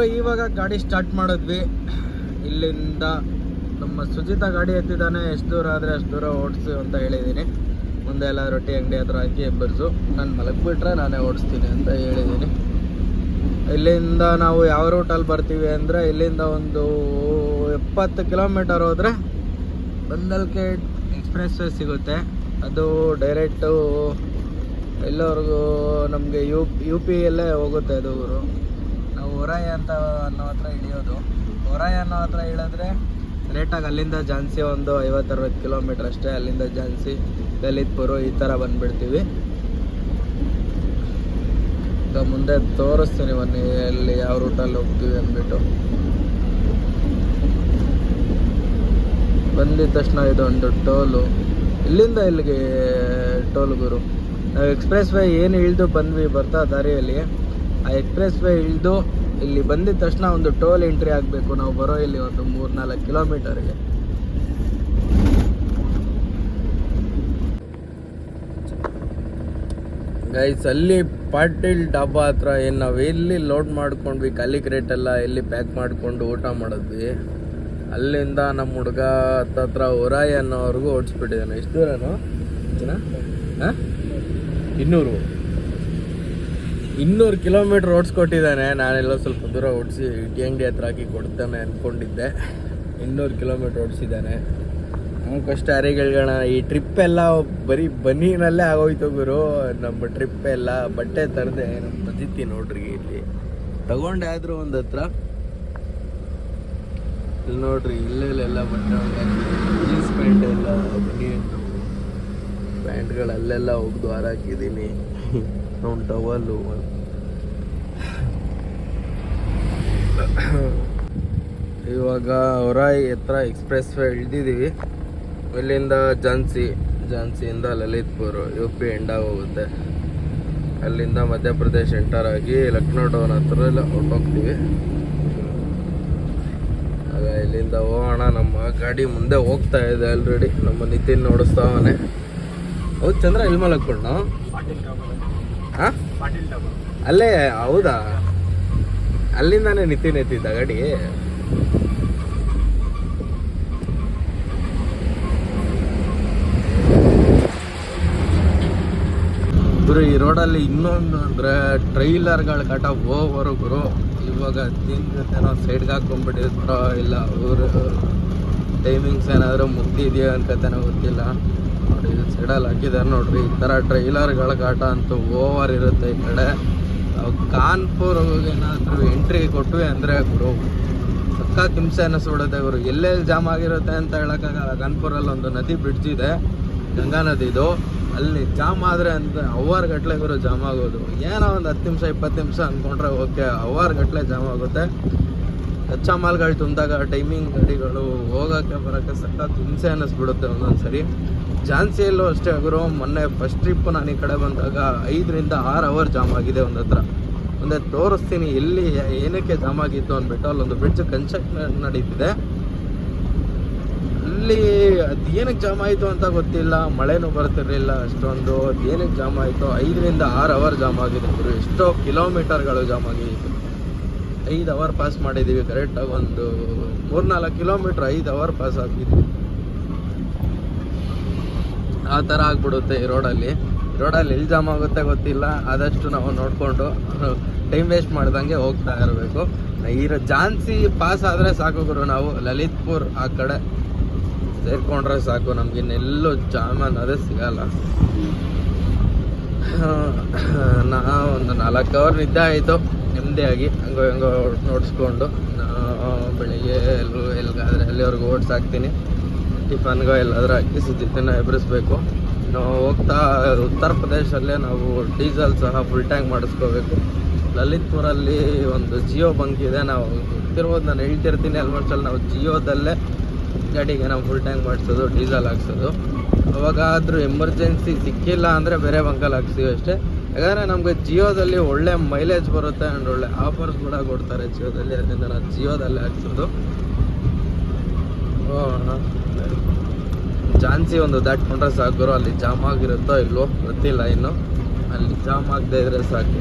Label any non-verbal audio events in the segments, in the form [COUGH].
ಗುರು ಇವಾಗ ಗಾಡಿ ಸ್ಟಾರ್ಟ್ ಮಾಡಿದ್ವಿ. ಇಲ್ಲಿಂದ ನಮ್ಮ ಸುಜಿತ ಗಾಡಿ ಎತ್ತಿದ್ದಾನೆ. ಎಷ್ಟು ದೂರ ಆದರೆ ಅಷ್ಟು ದೂರ ಓಡಿಸು ಅಂತ ಹೇಳಿದ್ದೀನಿ. ಮುಂದೆ ಎಲ್ಲ ರೊಟ್ಟಿ, ಅಂಗಡಿ ಹತ್ರ ಹಾಕಿ ಬರ್ಸು ನಾನು ಮಲಗಿಬಿಟ್ರೆ ನಾನೇ ಓಡಿಸ್ತೀನಿ ಅಂತ ಹೇಳಿದ್ದೀನಿ. ಇಲ್ಲಿಂದ ನಾವು ಯಾವ ರೂಟಲ್ಲಿ ಬರ್ತೀವಿ ಅಂದರೆ, ಇಲ್ಲಿಂದ ಒಂದು ಎಪ್ಪತ್ತು ಕಿಲೋಮೀಟರ್ ಹೋದರೆ ಬಂದಲ್ಕೆ ಎಕ್ಸ್ಪ್ರೆಸ್ ಸಿಗುತ್ತೆ. ಅದು ಡೈರೆಕ್ಟು ಎಲ್ಲರಿಗೂ ನಮಗೆ ಯು ಯು ಪಿಯಲ್ಲೇ ಹೋಗುತ್ತೆ ಅದು ಹೊರಾಯ ಅಂತ ಅನ್ನೋ ಹತ್ರ ಇಳಿಯೋದು ಹೊರಾಯ ಅನ್ನೋ ಹತ್ರ ಇಳಿದ್ರೆ ರೇಟಾಗಿ ಅಲ್ಲಿಂದ ಝಾನ್ಸಿ ಒಂದು ಐವತ್ತರವತ್ತು ಕಿಲೋಮೀಟ್ರ್ ಅಷ್ಟೇ, ಅಲ್ಲಿಂದ ಝಾನ್ಸಿ ಲಲಿತ್ಪುರು ಈ ಥರ ಬಂದುಬಿಡ್ತೀವಿ. ಈಗ ಮುಂದೆ ತೋರಿಸ್ತೀನಿ ಬನ್ನಿ, ಎಲ್ಲಿ ಯಾವ ರೂಟಲ್ಲಿ ಹೋಗ್ತೀವಿ ಅಂದ್ಬಿಟ್ಟು. ಬಂದಿದ ತಕ್ಷಣ ಇದೊಂದು ಟೋಲು. ಇಲ್ಲಿಂದ ಇಲ್ಲಿಗೆ ಟೋಲ್ ಗುರು ನಾವು ಎಕ್ಸ್ಪ್ರೆಸ್ ವೇ ಏನು ಇಳಿದು ಬಂದ್ವಿ ಬರ್ತಾ ದಾರಿಯಲ್ಲಿ. ಆ ಎಕ್ಸ್ಪ್ರೆಸ್ ವೇ ಇಳಿದು ಇಲ್ಲಿ ಬಂದಿದ ತಕ್ಷಣ ಒಂದು ಟೋಲ್ ಎಂಟ್ರಿ ಆಗಬೇಕು. ನಾವು ಬರೋ ಇಲ್ಲಿ ಒಂದು ಮೂರು ನಾಲ್ಕು ಕಿಲೋಮೀಟರ್ಗೆ ಗೈಸ್ ಅಲ್ಲಿ ಪಾಟೀಲ್ ಡಾಬಾ ಹತ್ರ ಏನು ನಾವು ಎಲ್ಲಿ ಲೋಡ್ ಮಾಡ್ಕೊಂಡ್ವಿ ಕಲಿ ಕ್ರೇಟ್ ಎಲ್ಲ ಎಲ್ಲಿ ಪ್ಯಾಕ್ ಮಾಡಿಕೊಂಡು ಊಟ ಮಾಡಿದ್ವಿ. ಅಲ್ಲಿಂದ ನಮ್ಮ ಹುಡುಗ ಹತ್ತತ್ರ ಹೊರಾಯಿ ಅನ್ನೋವರೆಗೂ ಓಡಿಸ್ಬಿಟ್ಟಿದ್ದಾನೆ. ಎಷ್ಟು ದೂರನು? ಇನ್ನೂರು. ಇನ್ನೂರು ಕಿಲೋಮೀಟ್ರ್ ಓಡಿಸ್ಕೊಟ್ಟಿದ್ದಾನೆ ನಾನೆಲ್ಲ ಸ್ವಲ್ಪ ದೂರ ಓಡಿಸಿ ಟಿ ಅಂಗಡಿ ಹತ್ರ ಹಾಕಿ ಕೊಡ್ತಾನೆ ಅಂದ್ಕೊಂಡಿದ್ದೆ ಇನ್ನೂರು ಕಿಲೋಮೀಟ್ರ್ ಓಡಿಸಿದ್ದಾನೆ. ನಮ್ಮ ಕಷ್ಟ ಯಾರಿಗೇಳ್ಗೋಣ ಈ ಟ್ರಿಪ್ ಎಲ್ಲ ಬರೀ ಬನ್ನಿನಲ್ಲೇ ಆಗೋಯ್ತು ಗುರು. ನಮ್ಮ ಟ್ರಿಪ್ ಎಲ್ಲ ಬಟ್ಟೆ ತರದೆ ನಮ್ಮ ಬದಿತಿ ನೋಡ್ರಿ ಇಲ್ಲಿ. ತಗೊಂಡೆ ಆದರೂ ಒಂದು ಹತ್ರ. ಇಲ್ಲಿ ನೋಡ್ರಿ, ಇಲ್ಲೆಲ್ಲ ಬಟ್ಟೆ ಜೀನ್ಸ್ ಪ್ಯಾಂಟ್ ಎಲ್ಲ ಬನ್ನಿ ಪ್ಯಾಂಟ್ಗಳು ಅಲ್ಲೆಲ್ಲ ಹೋಗ್ದು ಹಾರಾಕಿದ್ದೀನಿ ಅವ್ನು ಟವಲ್ಲು ಇವಾಗ ಹೊರಾಯಿ ಹತ್ರ ಎಕ್ಸ್ಪ್ರೆಸ್ ವೇ ಇಳ್ದಿದ್ದೀವಿ. ಇಲ್ಲಿಂದ ಝಾನ್ಸಿ ಝಾನ್ಸಿಯಿಂದ ಲಲಿತ್ಪುರ್ ಯು ಪಿ ಎಂಡ್ ಹೋಗುತ್ತೆ. ಅಲ್ಲಿಂದ ಮಧ್ಯಪ್ರದೇಶ್ ಎಂಟರ್ ಆಗಿ ಲಕ್ನೋ ಟೌನ್ ಹತ್ರ ಎಲ್ಲ ಹೊರ್ಟೋಗ್ತೀವಿ. ಆಗ ಇಲ್ಲಿಂದ ಹೋಗೋಣ. ನಮ್ಮ ಗಾಡಿ ಮುಂದೆ ಹೋಗ್ತಾ ಇದೆ ಆಲ್ರೆಡಿ ನಮ್ಮ ನಿತಿನ್ ನೋಡಿಸ್ತಾವನೆ ಹೌದು, ಚಂದ್ರ ಎಲ್ಲಿ ಮಲಗ್ಕೊಂಡ ಹಾಂ ಅಲ್ಲೇ, ಹೌದಾ? ಅಲ್ಲಿಂದಾನೇ ನಿತಿನ್ ಎತ್ತಿದ್ದ ಗಾಡಿ. ಗುರು, ಈ ರೋಡಲ್ಲಿ ಇನ್ನೊಂದು ಅಂದ್ರೆ ಟ್ರೈಲರ್ಗಳ ಕಾಟ ಹೋಗೋರು ಗುರು. ಇವಾಗ ತಿಂಗ್ಳೇನೋ ಸೈಡ್ಗೆ ಹಾಕೊಂಡ್ಬಿಟ್ಟಿರ್ತಾರೋ ಇಲ್ಲ ಅವರು ಟೈಮಿಂಗ್ಸ್ ಏನಾದರೂ ಮುಗ್ದಿದೆಯಾ ಅನ್ಕತೇನೋ ಗೊತ್ತಿಲ್ಲ. ನೋಡಿ ಇದು ಸೈಡಲ್ಲಿ ಹಾಕಿದ್ದಾರೆ ನೋಡ್ರಿ. ಈ ಥರ ಟ್ರೈಲರ್ಗಳ ಕಾಟ ಅಂತೂ ಓವರ್ ಇರುತ್ತೆ ಈ ಕಡೆ. ಕಾನ್ಪುರ್ ಏನಾದರೂ ಎಂಟ್ರಿ ಕೊಟ್ವಿ ಅಂದರೆ ಗುರು, ಸಖತ್ ಹಿಂಸೆ ಸುಡುತ್ತೆ ಇವರು ಎಲ್ಲೆಲ್ಲಿ ಜಾಮ್ ಆಗಿರುತ್ತೆ ಅಂತ ಹೇಳೋಕ್ಕಾಗಲ್ಲ. ಕಾನ್ಪುರಲ್ಲಿ ಒಂದು ನದಿ ಬ್ರಿಡ್ಜ್ ಇದೆ, ಗಂಗಾ ನದಿದು ಅಲ್ಲಿ ಜಾಮ್ ಆದರೆ ಅಂತ ಅವರ್ ಗಟ್ಟಲೆ ಗುರು ಜಾಮ್ ಆಗೋದು. ಏನೋ ಒಂದು ಹತ್ತು ನಿಮಿಷ, ಇಪ್ಪತ್ತು ನಿಮಿಷ ಅಂದ್ಕೊಂಡ್ರೆ ಓಕೆ ಅವರ್ ಗಟ್ಟಲೆ ಜಾಮ್ ಆಗುತ್ತೆ. ಕಚ್ಚಾ ಮಾಲ್ಗಳು ತುಂಬಿದಾಗ ಟೈಮಿಂಗ್ ಗಾಡಿಗಳು ಹೋಗೋಕ್ಕೆ ಬರೋಕ್ಕೆ ಸಖತ್ ಹಿಂಸೆ ಅನ್ನಿಸ್ಬಿಡುತ್ತೆ ಒಂದೊಂದು ಸರಿ ಝಾನ್ಸಿಯಲ್ಲೂ ಅಷ್ಟೇ ಗುರು. ಮೊನ್ನೆ ಫಸ್ಟ್ ಟ್ರಿಪ್ ನಾನು ಈ ಕಡೆ ಬಂದಾಗ ಐದರಿಂದ ಆರು ಅವರ್ ಜಾಮ್ ಆಗಿದೆ ಒಂದು ಹತ್ರ. ಮುಂದೆ ತೋರಿಸ್ತೀನಿ ಎಲ್ಲಿ ಏನಕ್ಕೆ ಜಾಮ್ ಆಗಿತ್ತು ಅಂದ್ಬಿಟ್ಟು ಅಲ್ಲೊಂದು ಬ್ರಿಡ್ಜ್ ಕನ್ಸ್ಟ್ರಕ್ಷನ್ ನಡೀತಿದೆ. ಅಲ್ಲಿ ಅದು ಏನಕ್ಕೆ ಜಾಮ್ ಆಯಿತು ಅಂತ ಗೊತ್ತಿಲ್ಲ. ಮಳೆನೂ ಬರ್ತಿರ್ಲಿಲ್ಲ ಅಷ್ಟೊಂದು. ಅದು ಏನಕ್ಕೆ ಜಾಮ್ ಆಯಿತು? ಐದರಿಂದ ಆರು ಅವರ್ ಜಾಮ್ ಆಗಿದೆ ಗುರು. ಎಷ್ಟೋ ಕಿಲೋಮೀಟರ್ಗಳು ಜಾಮ್ ಆಗಿತ್ತು. ಐದು ಅವರ್ ಪಾಸ್ ಮಾಡಿದ್ದೀವಿ ಕರೆಕ್ಟಾಗಿ ಒಂದು ಮೂರ್ನಾಲ್ಕು ಕಿಲೋಮೀಟ್ರ್ ಐದು ಅವರ್ ಪಾಸ್ ಆಗಿದ್ವಿ ಆ ಥರ ಆಗ್ಬಿಡುತ್ತೆ ಈ ರೋಡಲ್ಲಿ ರೋಡಲ್ಲಿ ಎಲ್ಲಿ ಜಾಮ್ ಆಗುತ್ತೆ ಗೊತ್ತಿಲ್ಲ, ಆದಷ್ಟು ನಾವು ನೋಡಿಕೊಂಡು ಟೈಮ್ ವೇಸ್ಟ್ ಮಾಡ್ದಂಗೆ ಹೋಗ್ತಾ ಇರಬೇಕು. ಇರೋ ಜಾನ್ಸಿ ಪಾಸ್ ಆದರೆ ಸಾಕು ಗುರು ನಾವು, ಲಲಿತ್ಪುರ್ ಆ ಕಡೆ ಸೇರಿಕೊಂಡ್ರೆ ಸಾಕು, ನಮ್ಗೆ ಇನ್ನೆಲ್ಲೂ ಜಾಮ್ ಅನ್ನೋದೇ ಸಿಗಲ್ಲ. ನಾ ಒಂದು ನಾಲ್ಕು ಅವರ್ ನಿದ್ದೆ ಆಯಿತು. ನೆಮ್ಮದಿಯಾಗಿ ಹಂಗೋ ಹೆಂಗೋ ನೋಡಿಸ್ಕೊಂಡು ಬೆಳಿಗ್ಗೆ ಎಲ್ಲರೂ ಎಲ್ಲಿಗಾದ್ರೆ ಎಲ್ಲಿವರೆಗೂ ಓಟ್ಸ್ ಹಾಕ್ತೀನಿ. ಟಿಫನ್ಗೋ ಎಲ್ಲಾದರೂ ಹಾಕಿ ಸುದ್ದಿನ ಎಬ್ಬರಿಸ್ಬೇಕು ನಾವು ಹೋಗ್ತಾ ಉತ್ತರ ಪ್ರದೇಶಲ್ಲೇ ನಾವು ಡೀಸೆಲ್ ಸಹ ಫುಲ್ ಟ್ಯಾಂಕ್ ಮಾಡಿಸ್ಕೋಬೇಕು. ಲಲಿತ್ಪುರಲ್ಲಿ ಒಂದು ಜಿಯೋ ಬಂಕ್ ಇದೆ. ನಾವು ಗೊತ್ತಿರ್ಬೋದು, ನಾನು ಹೇಳ್ತಿರ್ತೀನಿ ಆಲ್ಮೋಸ್ಟ್ ಅಲ್ಲಿ ನಾವು ಜಿಯೋದಲ್ಲೇ ಗಾಡಿಗೆ ನಾವು ಫುಲ್ ಟ್ಯಾಂಕ್ ಮಾಡಿಸೋದು, ಡೀಸೆಲ್ ಹಾಕ್ಸೋದು. ಅವಾಗಾದರೂ ಎಮರ್ಜೆನ್ಸಿ ಸಿಕ್ಕಿಲ್ಲ ಅಂದರೆ ಬೇರೆ ಬಂಕಲ್ಲಿ ಹಾಕ್ಸ್ತೀವಿ ಅಷ್ಟೇ. ಯಾಕಂದರೆ ನಮಗೆ ಜಿಯೋದಲ್ಲಿ ಒಳ್ಳೆ ಮೈಲೇಜ್ ಬರುತ್ತೆ ಆ್ಯಂಡ್ ಒಳ್ಳೆ ಆಫರ್ಸ್ ಕೂಡ ಕೊಡ್ತಾರೆ ಜಿಯೋದಲ್ಲಿ ಅದರಿಂದ ನಾನು ಜಿಯೋದಲ್ಲೇ ಹಾಕ್ಸೋದು. ಝಾನ್ಸಿ ಒಂದು ದಾಟ್ಕೊಂಡ್ರೆ ಸಾಕು ಅಲ್ಲಿ ಜಾಮ್ ಆಗಿರುತ್ತೋ ಇಲ್ಲೋ ಗೊತ್ತಿಲ್ಲ ಇನ್ನು. ಅಲ್ಲಿ ಜಾಮ್ ಆಗದೆ ಇದ್ರೆ ಸಾಕು.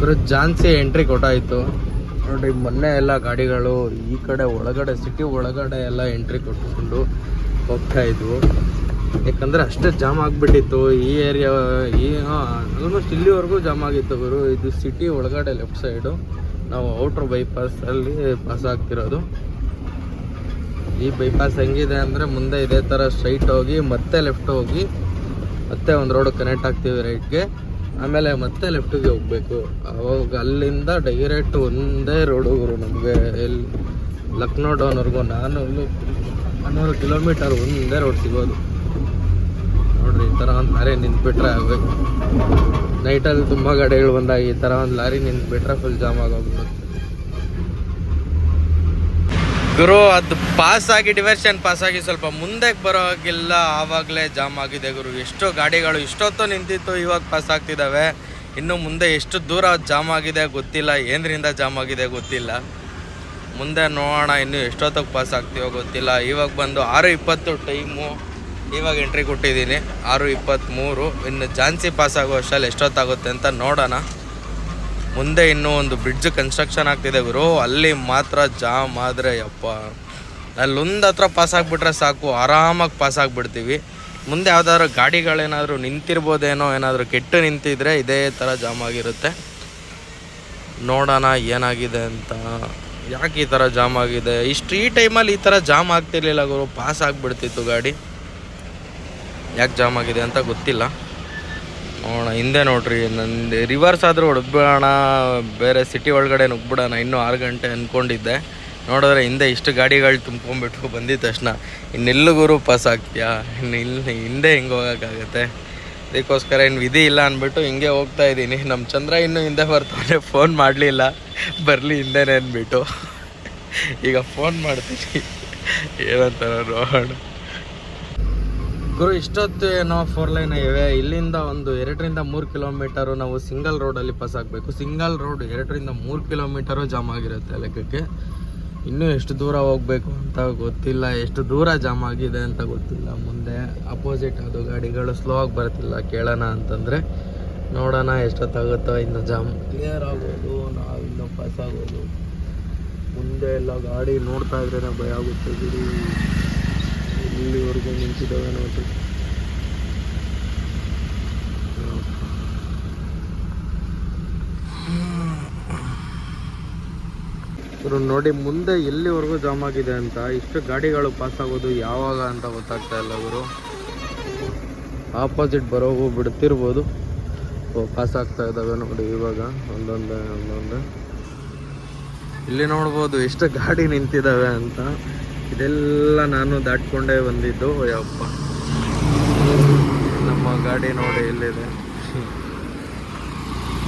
ಗುರು ಝಾನ್ಸಿ ಎಂಟ್ರಿ ಕೊಟ್ಟಾಯಿತು. ನೋಡಿ ಮೊನ್ನೆ ಎಲ್ಲ ಗಾಡಿಗಳು ಈ ಕಡೆ ಒಳಗಡೆ ಸಿಟಿ ಒಳಗಡೆ ಎಲ್ಲ ಎಂಟ್ರಿ ಕೊಟ್ಕೊಂಡು ಹೋಗ್ತಾ ಇದ್ವು. ಯಾಕಂದ್ರೆ ಅಷ್ಟೇ ಜಾಮ್ ಆಗಿಬಿಟ್ಟಿತ್ತು ಈ ಏರಿಯಾ ಈ ಆಲ್ಮೋಸ್ಟ್ ಇಲ್ಲಿವರೆಗೂ ಜಾಮ್ ಆಗಿತ್ತು ಗುರು. ಇದು ಸಿಟಿ ಒಳಗಡೆ ಲೆಫ್ಟ್ ಸೈಡು ನಾವು ಔಟ್ರ್ ಬೈಪಾಸಲ್ಲಿ ಪಾಸ್ ಆಗ್ತಿರೋದು. ಈ ಬೈಪಾಸ್ ಹೆಂಗಿದೆ ಅಂದರೆ ಮುಂದೆ ಇದೇ ಥರ ಸ್ಟ್ರೈಟ್ ಹೋಗಿ, ಮತ್ತೆ ಲೆಫ್ಟ್ ಹೋಗಿ, ಮತ್ತೆ ಒಂದು ರೋಡ್ ಕನೆಕ್ಟ್ ಆಗ್ತೀವಿ ರೈಟ್ಗೆ ಆಮೇಲೆ ಮತ್ತೆ ಲೆಫ್ಟಿಗೆ ಹೋಗಬೇಕು. ಅವಾಗ ಅಲ್ಲಿಂದ ಡೈರೆಕ್ಟ್ ಒಂದೇ ರೋಡ್ ಗುರು ನಮಗೆ. ಎಲ್ಲಿ ಲಕ್ನೋ ಡೌನ್ವರೆಗೂ ನಾನು ಹನ್ನೂರು ಕಿಲೋಮೀಟರ್ ಒಂದೇ ರೋಡ್ ಸಿಗೋದು. ನೋಡ್ರಿ, ಈ ಥರ ಒಂದು ಲಾರಿ ನಿಂತ್ಬಿಟ್ರೆ ಆಗಬೇಕು ನೈಟಲ್ಲಿ ತುಂಬ ಗಾಡಿಗಳು ಬಂದಾಗ ಈ ಥರ ಒಂದು ಲಾರಿ ನಿಂತ್ಬಿಟ್ರೆ ಫುಲ್ ಜಾಮ್ ಆಗೋಗ್ಬಿಡುತ್ತೆ. ಗುರು, ಅದು ಪಾಸ್ ಆಗಿ ಡಿವರ್ಷನ್ ಪಾಸ್ ಆಗಿ ಸ್ವಲ್ಪ ಮುಂದೆ ಬರೋಗಿಲ್ಲ ಆವಾಗಲೇ ಜಾಮ್ ಆಗಿದೆ ಗುರು. ಎಷ್ಟೋ ಗಾಡಿಗಳು ಇಷ್ಟೊತ್ತು ನಿಂತಿತ್ತು, ಇವಾಗ ಪಾಸ್ ಆಗ್ತಿದ್ದಾವೆ ಇನ್ನು ಮುಂದೆ ಎಷ್ಟು ದೂರ ಜಾಮ್ ಆಗಿದೆ ಗೊತ್ತಿಲ್ಲ. ಏನರಿಂದ ಜಾಮ್ ಆಗಿದೆ ಗೊತ್ತಿಲ್ಲ. ಮುಂದೆ ನೋಡೋಣ, ಇನ್ನು ಎಷ್ಟೊತ್ತಿಗೆ ಪಾಸ್ ಆಗ್ತೀವೋ ಗೊತ್ತಿಲ್ಲ. ಇವಾಗ ಬಂದು ಆರು ಇಪ್ಪತ್ತು ಟೈಮು. ಇವಾಗ ಎಂಟ್ರಿ ಕೊಟ್ಟಿದ್ದೀನಿ. ಆರು ಇಪ್ಪತ್ತ್ಮೂರು ಇನ್ನು ಝಾನ್ಸಿ ಪಾಸ್ ಆಗೋ ಅಷ್ಟಲ್ಲಿ ಎಷ್ಟೊತ್ತಾಗುತ್ತೆ ಅಂತ ನೋಡೋಣ. ಮುಂದೆ ಇನ್ನೂ ಒಂದು ಬ್ರಿಡ್ಜ್ ಕನ್ಸ್ಟ್ರಕ್ಷನ್ ಆಗ್ತಿದೆ ಗುರು. ಅಲ್ಲಿ ಮಾತ್ರ ಜಾಮ್ ಆದರೆ ಯಪ್ಪ. ಅಲ್ಲೊಂದು ಹತ್ರ ಪಾಸ್ ಆಗಿಬಿಟ್ರೆ ಸಾಕು. ಆರಾಮಾಗಿ ಪಾಸ್ ಆಗಿಬಿಡ್ತೀವಿ. ಮುಂದೆ ಯಾವುದಾದ್ರು ಗಾಡಿಗಳೇನಾದರೂ ನಿಂತಿರ್ಬೋದೇನೋ ಏನಾದರೂ ಕೆಟ್ಟು ನಿಂತಿದ್ರೆ ಇದೇ ಥರ ಜಾಮ್ ಆಗಿರುತ್ತೆ. ನೋಡೋಣ ಏನಾಗಿದೆ ಅಂತ. ಯಾಕೆ ಈ ಥರ ಜಾಮ್ ಆಗಿದೆ? ಇಷ್ಟು ಈ ಟೈಮಲ್ಲಿ ಈ ಥರ ಜಾಮ್ ಆಗ್ತಿರ್ಲಿಲ್ಲ ಗುರು. ಪಾಸ್ ಆಗಿಬಿಡ್ತಿತ್ತು ಗಾಡಿ. ಯಾಕೆ ಜಾಮ್ ಆಗಿದೆ ಅಂತ ಗೊತ್ತಿಲ್ಲ. ನೋಡೋಣ, ಹಿಂದೆ ನೋಡ್ರಿ, ನಂದು ರಿವರ್ಸ್ ಆದರೂ ಹೊಡ್ಬಿಡೋಣ ಬೇರೆ ಸಿಟಿ ಒಳಗಡೆ ನುಗ್ಬಿಡೋಣ ಇನ್ನೂ ಆರು ಗಂಟೆ ಅಂದ್ಕೊಂಡಿದ್ದೆ ನೋಡಿದ್ರೆ ಹಿಂದೆ ಇಷ್ಟು ಗಾಡಿಗಳು ತುಂಬ್ಕೊಂಡ್ಬಿಟ್ಟು ಬಂದಿದ ತಕ್ಷಣ. ಇನ್ನೆಲ್ಲಿಗೂ ಪಾಸ್ ಆಗ್ತೀಯಾ? ಇನ್ನು ಇಲ್ಲಿ, ಹಿಂದೆ ಹಿಂಗೆ ಹೋಗೋಕ್ಕಾಗತ್ತೆ? ಅದಕ್ಕೋಸ್ಕರ ಇನ್ನು ವಿಧಿ ಇಲ್ಲ ಅಂದ್ಬಿಟ್ಟು ಹಿಂಗೆ ಹೋಗ್ತಾ ಇದ್ದೀನಿ. ನಮ್ಮ ಚಂದ್ರ ಇನ್ನೂ ಹಿಂದೆ ಬರ್ತಾನೆ ಫೋನ್ ಮಾಡಲಿಲ್ಲ. ಬರಲಿ, ಹಿಂದೆನೇ ಅಂದ್ಬಿಟ್ಟು ಈಗ ಫೋನ್ ಮಾಡ್ತೀನಿ. ಏನಂತಾರ ನೋಡೋಣ ಗುರು, ಇಷ್ಟೊತ್ತು ಏನೋ ಫೋರ್ ಲೈನ್ ಇವೆ. ಇಲ್ಲಿಂದ ಒಂದು ಎರಡರಿಂದ ಮೂರು ಕಿಲೋಮೀಟರು ನಾವು ಸಿಂಗಲ್ ರೋಡಲ್ಲಿ ಪಾಸ್ ಆಗಬೇಕು. ಸಿಂಗಲ್ ರೋಡ್ ಎರಡರಿಂದ ಮೂರು ಕಿಲೋಮೀಟರು ಜಾಮ್ ಆಗಿರುತ್ತೆ ಲೆಕ್ಕಕ್ಕೆ. ಇನ್ನೂ ಎಷ್ಟು ದೂರ ಹೋಗಬೇಕು ಅಂತ ಗೊತ್ತಿಲ್ಲ. ಎಷ್ಟು ದೂರ ಜಾಮ್ ಆಗಿದೆ ಅಂತ ಗೊತ್ತಿಲ್ಲ. ಮುಂದೆ ಅಪೋಸಿಟ್ ಅದು ಗಾಡಿಗಳು ಸ್ಲೋ ಆಗಿ ಬರ್ತಿಲ್ಲ. ಕೇಳೋಣ ಅಂತಂದರೆ ನೋಡೋಣ ಎಷ್ಟೊತ್ತಾಗುತ್ತೋ ಇನ್ನು ಜಾಮ್ ಕ್ಲಿಯರ್ ಆಗೋದು, ನಾವು ಇನ್ನೂ ಪಾಸ್ ಆಗೋದು. ಮುಂದೆ ಎಲ್ಲ ಗಾಡಿ ನೋಡ್ತಾ ಇದ್ರೇ ಭಯ ಆಗುತ್ತೆ ಗುರು ಇಲ್ಲಿವರೆಗೂ ನಿಂತಿದ್ದಾವೆ ನೋಡ್ರಿ. ಇವರು ನೋಡಿ ಮುಂದೆ ಎಲ್ಲಿವರೆಗೂ ಜಾಮ್ ಆಗಿದೆ ಅಂತ, ಇಷ್ಟು ಗಾಡಿಗಳು ಪಾಸ್ ಆಗೋದು ಯಾವಾಗ ಅಂತ ಗೊತ್ತಾಗ್ತಾ ಇಲ್ಲ ಇವರು ಆಪೋಸಿಟ್ ಬರೋವು ಬಿಡ್ತಿರ್ಬೋದು. ಪಾಸ್ ಆಗ್ತಾ ಇದ್ದಾವೆ ನೋಡಿ ಇವಾಗ, ಒಂದೊಂದೇ ಒಂದೊಂದೇ. ಇಲ್ಲಿ ನೋಡ್ಬೋದು ಎಷ್ಟು ಗಾಡಿ ನಿಂತಿದ್ದಾವೆ ಅಂತ. ಇದೆಲ್ಲ ನಾನು ದಾಟ್ಕೊಂಡೇ ಬಂದಿದ್ದು ಯಪ್ಪ. ನಮ್ಮ ಗಾಡಿ ನೋಡಿ ಎಲ್ಲಿದೆ?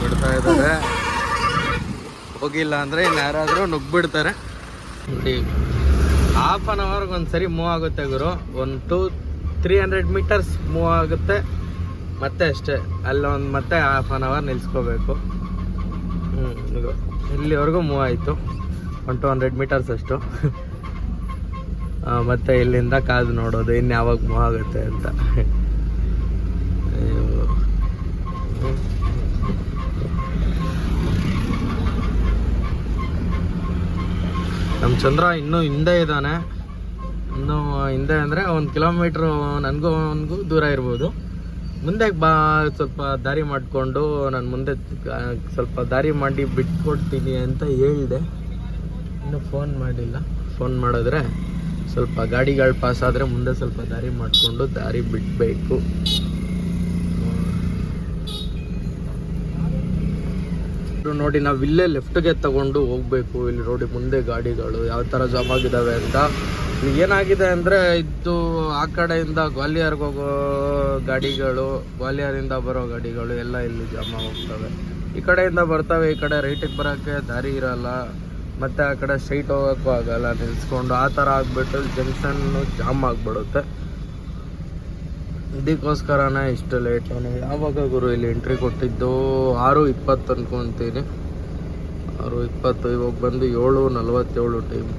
ಬಿಡ್ತಾ ಇದ್ದಾರೆ. ಹೋಗಿಲ್ಲ ಅಂದರೆ ಇನ್ನು ಯಾರಾದರೂ ನುಗ್ಬಿಡ್ತಾರೆ. ಹಾಫ್ ಆನ್ ಅವರ್ಗೆ ಒಂದು ಸರಿ ಮೂವ್ ಆಗುತ್ತೆ ಗುರು. ಒಂದು two three hundred metres move ಆಗುತ್ತೆ. ಮತ್ತೆ ಅಷ್ಟೇ. ಅಲ್ಲೊಂದು ಮತ್ತೆ ಹಾಫ್ ಆನ್ ಅವರ್ ನಿಲ್ಸ್ಕೋಬೇಕು. ಹ್ಞೂ ಇಲ್ಲಿವರೆಗೂ ಮೂವ್ ಆಯಿತು. ಒನ್ ಟು ಹಂಡ್ರೆಡ್ ಮೀಟರ್ಸ್ ಅಷ್ಟು. ಮತ್ತೆ ಇಲ್ಲಿಂದ ಕಾದು ನೋಡೋದು ಇನ್ನು ಯಾವಾಗ ಆಗುತ್ತೆ ಅಂತ. ನಮ್ಮ ಚಂದ್ರ ಇನ್ನೂ ಹಿಂದೆ ಇದ್ದಾನೆ. ಇನ್ನು ಹಿಂದೆ ಅಂದರೆ ಒಂದು ಕಿಲೋಮೀಟರ್ ನನಗೂ ಅವನಿಗೂ ದೂರ ಇರ್ಬೋದು. ಮುಂದೆ ಬಾ, ಸ್ವಲ್ಪ ದಾರಿ ಮಾಡಿಕೊಂಡು, ನಾನು ಮುಂದೆ ಸ್ವಲ್ಪ ದಾರಿ ಮಾಡಿ ಬಿಟ್ಕೊಡ್ತೀನಿ ಅಂತ ಹೇಳಿದೆ. ಇನ್ನು ಫೋನ್ ಮಾಡಿಲ್ಲ. ಫೋನ್ ಮಾಡಿದ್ರೆ ಸ್ವಲ್ಪ ಗಾಡಿಗಳು ಪಾಸ್ ಆದರೆ ಮುಂದೆ ಸ್ವಲ್ಪ ದಾರಿ ಮಾಡಿಕೊಂಡು ದಾರಿ ಬಿಡಬೇಕು. ನೋಡಿ, ನಾವು ಇಲ್ಲೇ ಲೆಫ್ಟ್ಗೆ ತಗೊಂಡು ಹೋಗ್ಬೇಕು. ಇಲ್ಲಿ ನೋಡಿ ಮುಂದೆ ಗಾಡಿಗಳು ಯಾವ ಥರ ಜಾಮ್ ಆಗಿದ್ದಾವೆ ಅಂತ. ಏನಾಗಿದೆ ಅಂದರೆ, ಇದು ಆ ಕಡೆಯಿಂದ ಗ್ವಾಲಿಯರ್ಗೆ ಹೋಗೋ ಗಾಡಿಗಳು ಗ್ವಾಲಿಯರಿಂದ ಬರೋ ಗಾಡಿಗಳು ಎಲ್ಲ ಇಲ್ಲಿ ಜಾಮ್ ಹೋಗ್ತವೆ. ಈ ಕಡೆಯಿಂದ ಬರ್ತವೆ, ಈ ಕಡೆ ರೈಟಿಗೆ ಬರೋಕ್ಕೆ ದಾರಿ ಇರಲ್ಲ. ಮತ್ತೆ ಆ ಕಡೆ ಸ್ಟ್ರೈಟ್ ಹೋಗೋಕ್ಕೂ ಆಗಲ್ಲ, ನಿಲ್ಸ್ಕೊಂಡು ಆ ಥರ ಆಗಿಬಿಟ್ಟು ಜಂಕ್ಷನ್ನು ಜಾಮ್ ಆಗಿಬಿಡುತ್ತೆ. ಇದಕ್ಕೋಸ್ಕರನೇ ಇಷ್ಟು ಲೇಟ್ ನಾನು ಯಾವಾಗ ಗುರು ಇಲ್ಲಿ ಎಂಟ್ರಿ ಕೊಟ್ಟಿದ್ದು? ಆರು ಇಪ್ಪತ್ತು ಅಂದ್ಕೊತೀನಿ ಆರು ಇಪ್ಪತ್ತು, ಇವಾಗ ಬಂದು ಏಳು ನಲ್ವತ್ತೇಳು ಟೈಮ್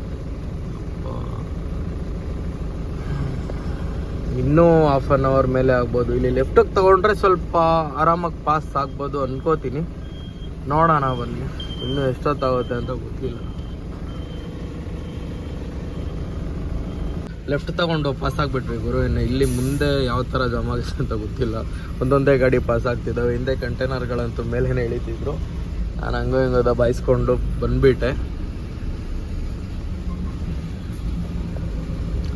ಇನ್ನೂ ಹಾಫ್ ಆನ್ ಅವರ್ ಮೇಲೆ ಆಗ್ಬೋದು. ಇಲ್ಲಿ ಲೆಫ್ಟಿಗೆ ತೊಗೊಂಡ್ರೆ ಸ್ವಲ್ಪ ಆರಾಮಾಗಿ ಪಾಸ್ ಆಗ್ಬೋದು ಅನ್ಕೋತೀನಿ. ನೋಡೋಣ ಬನ್ನಿ. ಇನ್ನು ಎಷ್ಟೊತ್ತಾಗುತ್ತೆ ಅಂತ ಗೊತ್ತಿಲ್ಲ. ಲೆಫ್ಟ್ ತಗೊಂಡು ಪಾಸ್ ಆಗಿಬಿಟ್ವಿ ಗುರು. ಇನ್ನು ಇಲ್ಲಿ ಮುಂದೆ ಯಾವ ಥರ ಜಮಾ ಅಂತ ಗೊತ್ತಿಲ್ಲ. ಒಂದೊಂದೇ ಗಾಡಿ ಪಾಸ್ ಆಗ್ತಿದ್ದಾವೆ. ಹಿಂದೆ ಕಂಟೈನರ್ಗಳಂತೂ ಮೇಲೇನೆ ಇಳಿತಿದ್ರು. ನಾನು ಹಂಗೋ ಹಿಂಗೋ ಬಾಯಿಸ್ಕೊಂಡು ಬಂದ್ಬಿಟ್ಟೆ.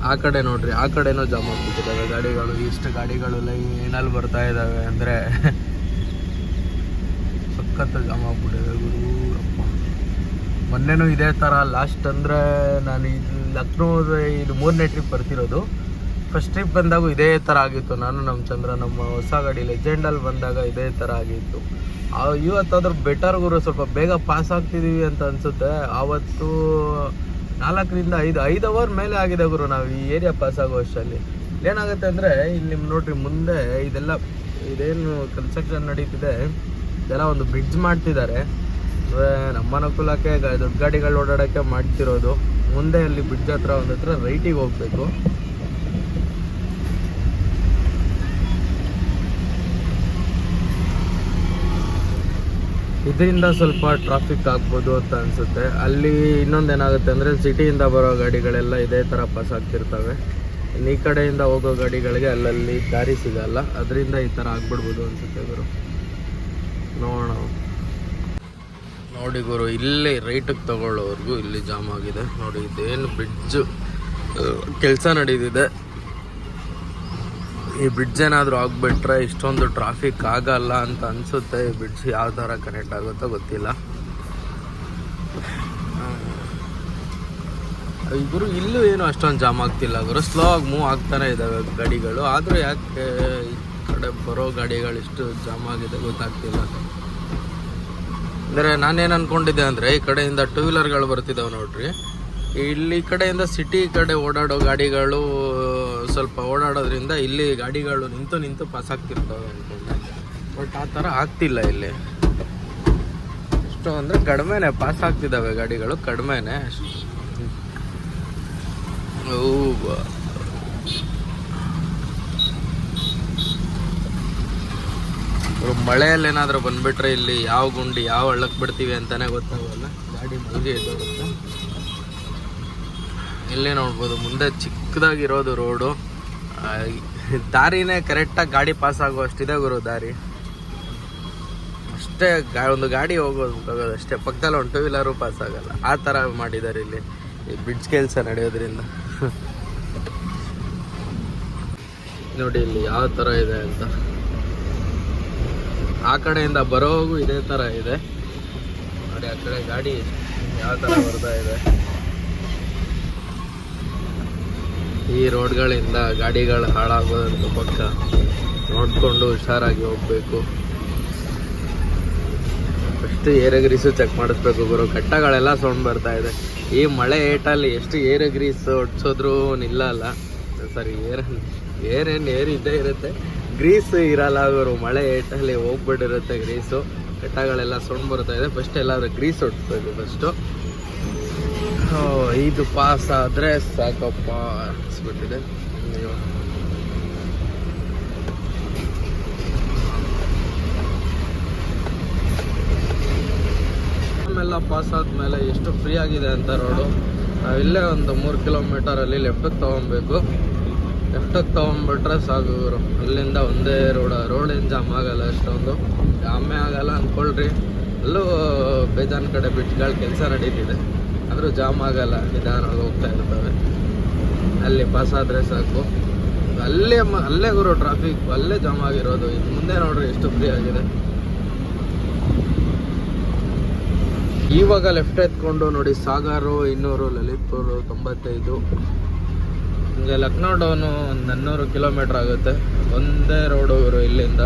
ಆ ಕಡೆ ನೋಡ್ರಿ, ಆ ಕಡೆನೂ ಜಮಾ ಆಗ್ಬಿಟ್ಟಿದ್ದಾವೆ. ಗಾಡಿಗಳು, ಇಷ್ಟು ಗಾಡಿಗಳು ಲೈನಲ್ಲಿ ಬರ್ತಾ ಇದ್ದಾವೆ ಅಂದರೆ ಸಖತ್ತು ಜಾಮ್ ಆಗ್ಬಿಟ್ಟಿದೆ, ಗುರು. ಅಪ್ಪ ಮೊನ್ನೆನೂ ಇದೇ ಥರ ಲಾಸ್ಟ್ ಅಂದರೆ ನಾನು ಇದು ಲಕ್ನೋದ ಇದು ಮೂರನೇ ಟ್ರಿಪ್ ಬರ್ತಿರೋದು. ಫಸ್ಟ್ ಟ್ರಿಪ್ ಬಂದಾಗ ಇದೇ ಥರ ಆಗಿತ್ತು. ನಾನು ನಮ್ಮ ಚಂದ್ರ, ನಮ್ಮ ಹೊಸ ಗಾಡಿ ಲೆಜೆಂಡಲ್ಲಿ ಬಂದಾಗ ಇದೇ ಥರ ಆಗಿತ್ತು. ಇವತ್ತಾದ್ರೂ ಬೆಟರ್ ಗುರು, ಸ್ವಲ್ಪ ಬೇಗ ಪಾಸ್ ಆಗ್ತಿದ್ದೀವಿ ಅಂತ ಅನಿಸುತ್ತೆ. ಆವತ್ತು ನಾಲ್ಕರಿಂದ ಐದು ಐದು ಅವರ್ ಮೇಲೆ ಆಗಿದೆ ಗುರು ನಾವು ಈ ಏರಿಯಾ ಪಾಸ್ ಆಗೋ ಏನಾಗುತ್ತೆ ಅಂದರೆ, ಇಲ್ಲಿ ನಿಮ್ಮ ನೋಡ್ರಿ ಮುಂದೆ ಇದೆಲ್ಲ, ಇದೇನು ಕನ್ಸ್ಟ್ರಕ್ಷನ್ ನಡೀತಿದೆ. ಇದೆಲ್ಲ ಒಂದು ಬ್ರಿಡ್ಜ್ ಮಾಡ್ತಿದ್ದಾರೆ. ಅಂದ್ರೆ ನಮ್ಮ ಅನುಕೂಲಕ್ಕೆ ದೊಡ್ಡ ಗಾಡಿಗಳು ಓಡಾಡೋಕ್ಕೆ ಮಾಡ್ತಿರೋದು. ಮುಂದೆ ಅಲ್ಲಿ ಬ್ರಿಡ್ಜ್ ಹತ್ರ ಒಂದು ಹತ್ರ ರೈಟಿಗೆ ಹೋಗ್ಬೇಕು. ಇದರಿಂದ ಸ್ವಲ್ಪ ಟ್ರಾಫಿಕ್ ಆಗ್ಬೋದು ಅಂತ ಅನ್ಸುತ್ತೆ. ಅಲ್ಲಿ ಇನ್ನೊಂದು ಏನಾಗುತ್ತೆ ಅಂದರೆ ಸಿಟಿಯಿಂದ ಬರೋ ಗಾಡಿಗಳೆಲ್ಲ ಇದೇ ಥರ ಪಾಸ್ ಆಗ್ತಿರ್ತವೆ. ಈ ಕಡೆಯಿಂದ ಹೋಗೋ ಗಾಡಿಗಳಿಗೆ ಅಲ್ಲಲ್ಲಿ ದಾರಿ ಸಿಗಲ್ಲ. ಅದರಿಂದ ಈ ಥರ ಆಗ್ಬಿಡ್ಬೋದು ಅನ್ಸುತ್ತೆ ಗುರು. ನೋಡೋಣ. ನೋಡಿ ಗುರು, ಇಲ್ಲಿ ರೈಟಿಗೆ ತಗೊಳ್ಳೋವರೆಗೂ ಇಲ್ಲಿ ಜಾಮ್ ಆಗಿದೆ. ನೋಡಿ, ಇದೇನು ಬ್ರಿಡ್ಜ್ ಕೆಲಸ ನಡೀತಿದೆ. ಈ ಬ್ರಿಡ್ಜ್ ಏನಾದರೂ ಆಗಿಬಿಟ್ರೆ ಇಷ್ಟೊಂದು ಟ್ರಾಫಿಕ್ ಆಗಲ್ಲ ಅಂತ ಅನಿಸುತ್ತೆ. ಈ ಬ್ರಿಡ್ಜ್ ಯಾವ ಥರ ಕನೆಕ್ಟ್ ಆಗುತ್ತೋ ಗೊತ್ತಿಲ್ಲ. ಇಬ್ಬರು ಇಲ್ಲೂ ಏನು ಅಷ್ಟೊಂದು ಜಾಮ್ ಆಗ್ತಿಲ್ಲ ಗುರು. ಸ್ಲೋ ಆಗಿ ಮೂವ್ ಆಗ್ತಾನೆ ಇದ್ದಾವೆ ಗಾಡಿಗಳು. ಆದರೂ ಯಾಕೆ ಈ ಕಡೆ ಬರೋ ಗಾಡಿಗಳು ಇಷ್ಟು ಜಾಮ್ ಆಗಿದೆ ಗೊತ್ತಾಗ್ತಿಲ್ಲ. ಅಂದರೆ ನಾನೇನು ಅನ್ಕೊಂಡಿದ್ದೆ ಅಂದರೆ ಈ ಕಡೆಯಿಂದ ಟೂ ವೀಲರ್ಗಳು ಬರ್ತಿದ್ದಾವೆ ನೋಡ್ರಿ. ಇಲ್ಲಿ ಕಡೆಯಿಂದ ಸಿಟಿ ಕಡೆ ಓಡಾಡೋ ಗಾಡಿಗಳು, ಸ್ವಲ್ಪ ಓಡಾಡೋದ್ರಿಂದ ಇಲ್ಲಿ ಗಾಡಿಗಳು ನಿಂತು ನಿಂತು ಪಾಸ್ ಆಗ್ತಿರ್ತವೆ ಬಟ್ ಆ ಥರ ಆಗ್ತಿಲ್ಲ ಇಲ್ಲಿ. ಎಷ್ಟು ಅಂದರೆ ಕಡಿಮೆನೆ ಪಾಸ್ ಆಗ್ತಿದ್ದಾವೆ ಗಾಡಿಗಳು ಕಡಿಮೆನೆ. ಮಳೆಯಲ್ಲಿ ಏನಾದರೂ ಬಂದುಬಿಟ್ರೆ ಇಲ್ಲಿ ಯಾವ ಗುಂಡಿ, ಯಾವ ಹಳ್ಳಕ್ಕೆ ಬಿಡ್ತೀವಿ ಅಂತಾನೆ ಗೊತ್ತಾಗಲ್ಲ. ಗಾಡಿ ಮುಗಿ ಎದ್ದೋಗುತ್ತೆ ಇಲ್ಲೇ ನೋಡ್ಬೋದು, ಮುಂದೆ ಚಿಕ್ಕದಾಗಿರೋದು ರೋಡು ದಾರಿನೇ ಕರೆಕ್ಟಾಗಿ ಗಾಡಿ ಪಾಸ್ ಆಗೋ ಅಷ್ಟಿದೆ ಗುರು ದಾರಿ. ಅಷ್ಟೇ ಗಾ, ಒಂದು ಗಾಡಿ ಹೋಗೋದು ಹೋಗೋದು ಅಷ್ಟೇ. ಪಕ್ಕದಲ್ಲಿ ಒಂದು ಟೂ ವೀಲರು ಪಾಸ್ ಆಗಲ್ಲ. ಆ ಥರ ಮಾಡಿದ್ದಾರೆ ಇಲ್ಲಿ. ಈ ಬ್ರಿಡ್ಜ್ ಕೆಲಸ ನಡೆಯೋದ್ರಿಂದ. [LAUGHS] ನೋಡಿ ಇಲ್ಲಿ ಯಾವ ಥರ ಇದೆ ಅಂತ. ಆ ಕಡೆಯಿಂದ ಬರೋಗೂ ಇದೇ ಥರ ಇದೆ. ನೋಡಿ, ಆ ಕಡೆ ಗಾಡಿ ಯಾವ ಥರ ಬರ್ತಾ ಇದೆ. ಈ ರೋಡ್ಗಳಿಂದ ಗಾಡಿಗಳು ಹಾಳಾಗೋದಂತ ಪಕ್ಕ ನೋಡಿಕೊಂಡು ಹುಷಾರಾಗಿ ಹೋಗ್ಬೇಕು. ಏರ್ ಗ್ರೀಸು ಚೆಕ್ ಮಾಡಿಸ್ಬೇಕು ಗುರು. ಕಟ್ಟಗಳೆಲ್ಲ ಸೌಂಡ್ ಬರ್ತಾ ಇದೆ. ಈ ಮಳೆ ಏಟಲ್ಲಿ ಎಷ್ಟು ಏರ್ ಗ್ರೀಸ್ ಹೊಡ್ಸೋದ್ರೂ ನಿಲ್ಲಲ್ಲ ಸರಿ, ಏರ್ ಏರೇನು ಏರ್ ಇದ್ದೇ ಇರುತ್ತೆ. ಗ್ರೀಸ್ ಇರಲ್ಲ ಇವರು ಮಳೆ ಏಟಲ್ಲಿ ಹೋಗ್ಬಿಟ್ಟಿರುತ್ತೆ ಗ್ರೀಸು ಕಟ್ಟಗಳೆಲ್ಲ ಸೌಂಡ್ ಬರ್ತಾ ಇದೆ. ಫಸ್ಟ್ ಎಲ್ಲಾದ್ರೂ ಗ್ರೀಸ್ ಹೊಡ್ಸ್ಬೇಕು ಫಸ್ಟು ಇದು ಪಾಸ್ ಆದರೆ ಸಾಕಪ್ಪ ಅನಿಸ್ಬಿಟ್ಟಿದೆ. ಎಲ್ಲ ಪಾಸ್ ಆದಮೇಲೆ ಎಷ್ಟು ಫ್ರೀ ಆಗಿದೆ ಅಂತ ರೋಡು ನಾವಿಲ್ಲೇ ಒಂದು ಮೂರು ಕಿಲೋಮೀಟರಲ್ಲಿ ಲೆಫ್ಟಿಗೆ ತೊಗೊಬೇಕು ಲೆಫ್ಟಿಗೆ ತೊಗೊಂಡ್ಬಿಟ್ರೆ ಸಾಕು ಇವರು ಅಲ್ಲಿಂದ ಒಂದೇ ರೋಡ ರೋಡ್ ಏನು ಜಾಮ್ ಆಗಲ್ಲ ಅಷ್ಟೊಂದು. ಜಾಮೇ ಆಗಲ್ಲ ಅಂದ್ಕೊಳ್ರಿ ಅಲ್ಲೂ ಬೇಜಾನ್ ಕಡೆ ಬಿಟ್ಗಳು ಕೆಲಸ ನಡೀತಿದೆ. ಆದರೂ ಜಾಮ್ ಆಗಲ್ಲ, ನಿಧಾನವಾಗಿ ಹೋಗ್ತಾ ಇರ್ತವೆ. ಅಲ್ಲಿ ಪಾಸ್ ಆದರೆ ಸಾಕು. ಅಲ್ಲೇ ಅಲ್ಲೇ ಗುರು ಟ್ರಾಫಿಕ್ ಅಲ್ಲೇ ಜಾಮ್ ಆಗಿರೋದು. ಇದು ಮುಂದೆ ನೋಡ್ರಿ ಎಷ್ಟು ಫ್ರೀ ಆಗಿದೆ. ಇವಾಗ ಲೆಫ್ಟ್ ಎತ್ಕೊಂಡು ನೋಡಿ ಸಾಗರು, ಇನ್ನೂರು, ಲಲಿತ್ಪುರು ತೊಂಬತ್ತೈದು. ಹಿಂಗೆ ಲಕ್ನೋ ಡೌನು ಒಂದು ನನ್ನೂರು ಕಿಲೋಮೀಟ್ರ್ ಆಗುತ್ತೆ. ಒಂದೇ ರೋಡು ಇವರು ಇಲ್ಲಿಂದ.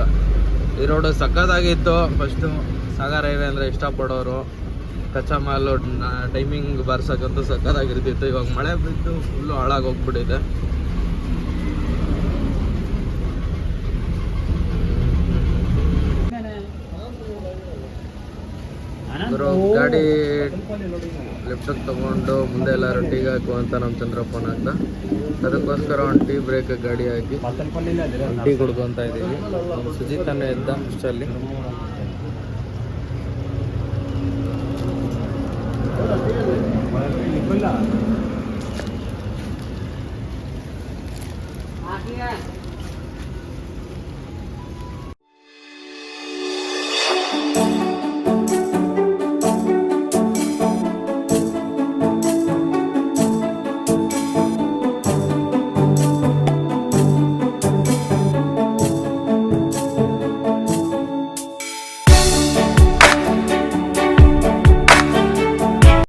ಈ ರೋಡು ಸಖತ್ತಾಗಿತ್ತು. ಫಸ್ಟು ಸಾಗರ್ ಹೈವೇ ಅಂದರೆ ಇಷ್ಟಪಡೋರು. ಕಚ್ಚಾ ಮಾಲು ಟೈಮಿಂಗ್ ಬರ್ಸಕ್ಕಂತೂ ಸಕ್ಕತ್ತಾಗಿರ್ತಿತ್ತು ಇವಾಗ ಮಳೆ ಬಿದ್ದು ಫುಲ್ಲು ಹಾಳಾಗಿ ಹೋಗ್ಬಿಟ್ಟಿದೆ. ಗುರು ಗಾಡಿ ಲೆಫ್ಟಿಗೆ ತೊಗೊಂಡು ಮುಂದೆ ಎಲ್ಲರೂ ಟೀಗೆ ಹಾಕುವಂತ ನಮ್ಮ ಚಂದ್ರಪ್ಪನ ಅಂತ ಅದಕ್ಕೋಸ್ಕರ ಒಂದು ಟೀ ಬ್ರೇಕ್ ಗಾಡಿ ಹಾಕಿ ಟೀ ಕುಡ್ಕೊಂತ ಇದ್ದೀವಿ. ಸುಜಿತನೇ ಇದ್ದ ಅಷ್ಟಲ್ಲಿ ಹಾಕಿ